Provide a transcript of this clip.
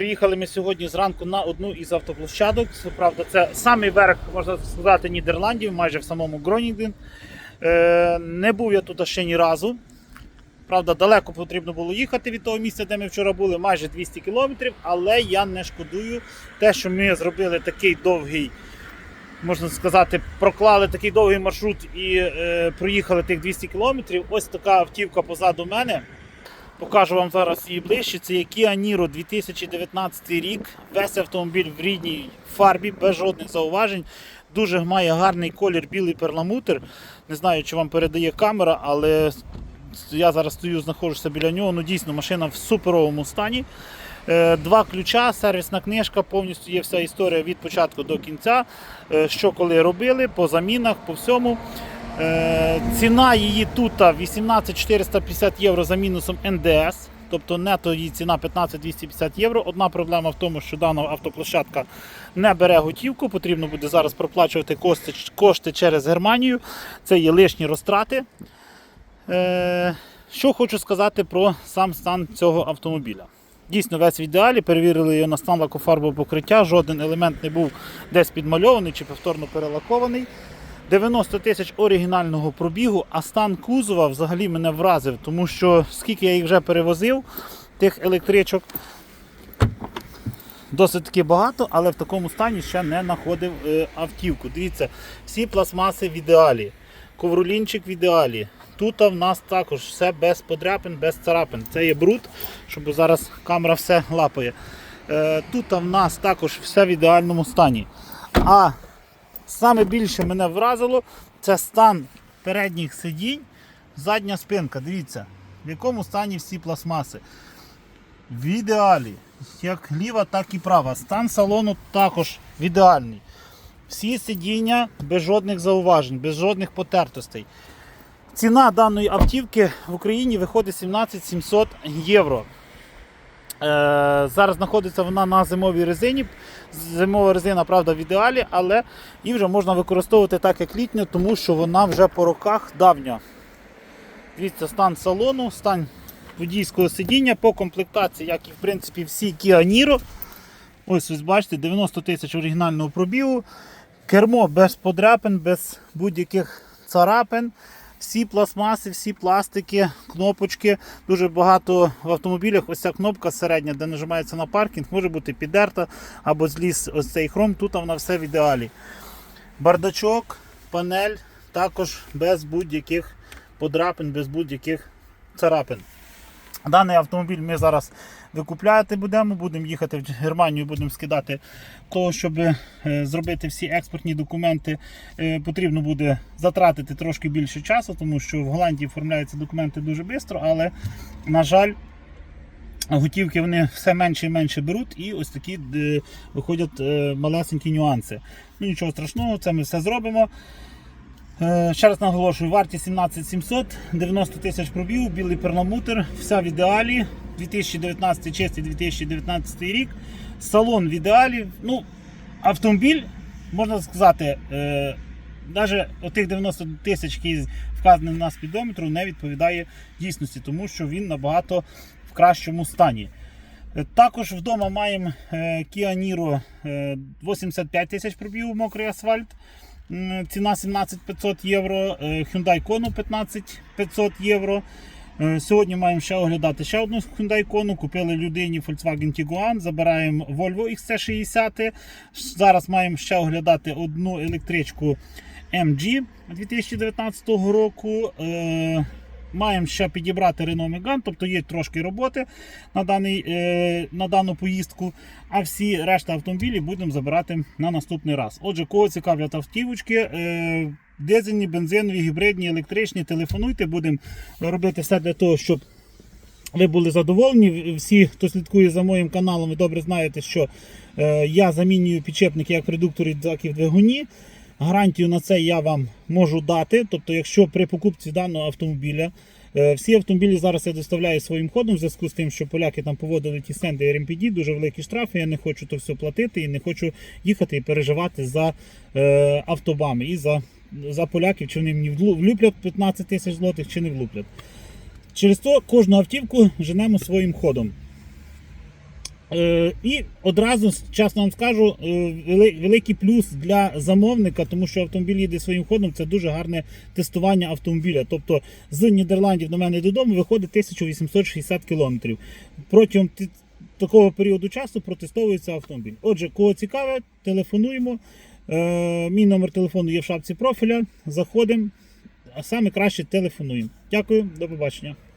приїхали ми сьогодні зранку на одну із автоплощадок. Правда, це самий верх, можна сказати, Нідерландів, майже в самому Гронінген. Е, не був я тут ще ні разу. Правда, далеко потрібно було їхати від того місця, де ми вчора були, майже 200 кілометрів, але я не шкодую те, що ми зробили такий довгий, можна сказати, проклали такий довгий маршрут і е, проїхали тих 200 кілометрів. Ось така автівка позаду мене. Покажу вам зараз її ближче. Це Kia Niro 2019 рік. Весь автомобіль в рідній фарбі, без жодних зауважень. Дуже має гарний колір білий перламутр. Не знаю, чи вам передає камера, але я зараз стою, знаходжуся біля нього. Ну дійсно машина в суперовому стані. Е, Два ключа, сервісна книжка, повністю є вся історія від початку до кінця. Е, Що коли робили, по замінах, по всьому. Е, Ціна її тут 18 450 євро за мінусом НДС. Тобто нето її ціна 15 250 євро. Одна проблема в тому, що дана автоплощадка не бере готівку, потрібно буде зараз проплачувати кошти, кошти через Германію. Це є лишні розтрати. Е, Що хочу сказати про сам стан цього автомобіля. Дійсно, весь в ідеалі, перевірили його на стан лакофарбового покриття, жоден елемент не був десь підмальований чи повторно перелакований. 90 тисяч оригінального пробігу, а стан кузова взагалі мене вразив, тому що скільки я їх вже перевозив, тих електричок досить таки багато, але в такому стані ще не знаходив е, автівку. Дивіться, всі пластмаси в ідеалі, ковролінчик в ідеалі. Тут в нас також все без подряпин, без царапин. Це є бруд, щоб зараз камера все лапає. Е, Тут в нас також все в ідеальному стані. А Саме більше мене вразило це стан передніх сидінь, задня спинка. Дивіться, в якому стані всі пластмаси. В ідеалі, як ліва, так і права. Стан салону також в ідеальний. Всі сидіння без жодних зауважень, без жодних потертостей. Ціна даної автівки в Україні виходить 17 700 євро. Е, Зараз знаходиться вона на зимовій резині. Зимова резина, правда, в ідеалі, але її вже можна використовувати так, як літню, тому що вона вже по роках давня. Дивіться, стан салону, стан водійського сидіння по комплектації, як і в принципі всі Kia Niro. Ось ось бачите, 90 тисяч оригінального пробігу. Кермо без подряпин, без будь-яких царапин. Всі пластмаси, всі пластики, кнопочки. Дуже багато в автомобілях. Ось ця кнопка середня, де нажимається на паркінг, може бути підерта або зліз ось цей хром. Тут вона все в ідеалі. Бардачок, панель також без будь-яких подрапин, без будь-яких царапин. Даний автомобіль ми зараз викупляти будемо, будемо їхати в Германію, будемо скидати того, щоб е, зробити всі експортні документи. е, Потрібно буде затратити трошки більше часу, тому що в Голландії оформляються документи дуже швидко, але, на жаль, готівки вони все менше і менше беруть, і ось такі е, виходять малесенькі нюанси. Ну нічого страшного, це ми все зробимо. Е, Ще раз наголошую, вартість 17 700, 90 тисяч пробігу, білий перламутр, вся в ідеалі. 2019 чистий 2019 рік. Салон в ідеалі. Ну, автомобіль, можна сказати, е, навіть отих 90 тисяч, які вказані на спідометру, не відповідає дійсності, тому що він набагато в кращому стані. Е, Також вдома маємо е, Kia Niro е, 85 тисяч пробігу мокрий асфальт. Ціна 17500 євро, е, Hyundai Kona 15500 євро. Е, Сьогодні маємо ще оглядати ще одну Hyundai Kona. Купили людині Volkswagen Tiguan, забираємо Volvo XC60. Зараз маємо ще оглядати одну електричку MG 2019 року. Маємо ще підібрати Renault Megane, тобто є трошки роботи на, даний, е, на дану поїздку. А всі решта автомобілів будемо забирати на наступний раз. Отже, кого цікавлять автівочки, е, дизельні, бензинові, гібридні, електричні, телефонуйте, будемо робити все для того, щоб ви були задоволені. Всі, хто слідкує за моїм каналом, ви добре знаєте, що е, я замінюю підчепники як в редукторі, так і в двигуні. Гарантію на це я вам можу дати. Тобто, якщо при покупці даного автомобіля, е, всі автомобілі зараз я доставляю своїм ходом в зв'язку з тим, що поляки там поводили ті стенди RMPD, дуже великі штрафи. Я не хочу то все платити і не хочу їхати і переживати за е, автобами і за, за поляків, чи вони мені влюплять 15 тисяч злотих, чи не влуплять. Через то кожну автівку женемо своїм ходом. Е, і одразу чесно вам скажу, е, великий плюс для замовника, тому що автомобіль їде своїм ходом. Це дуже гарне тестування автомобіля. Тобто з Нідерландів до мене додому виходить 1860 кілометрів. Протягом такого періоду часу протестовується автомобіль. Отже, кого цікаве, телефонуємо. Е, мій номер телефону є в шапці профіля. Заходимо, а саме краще телефонуємо. Дякую, до побачення.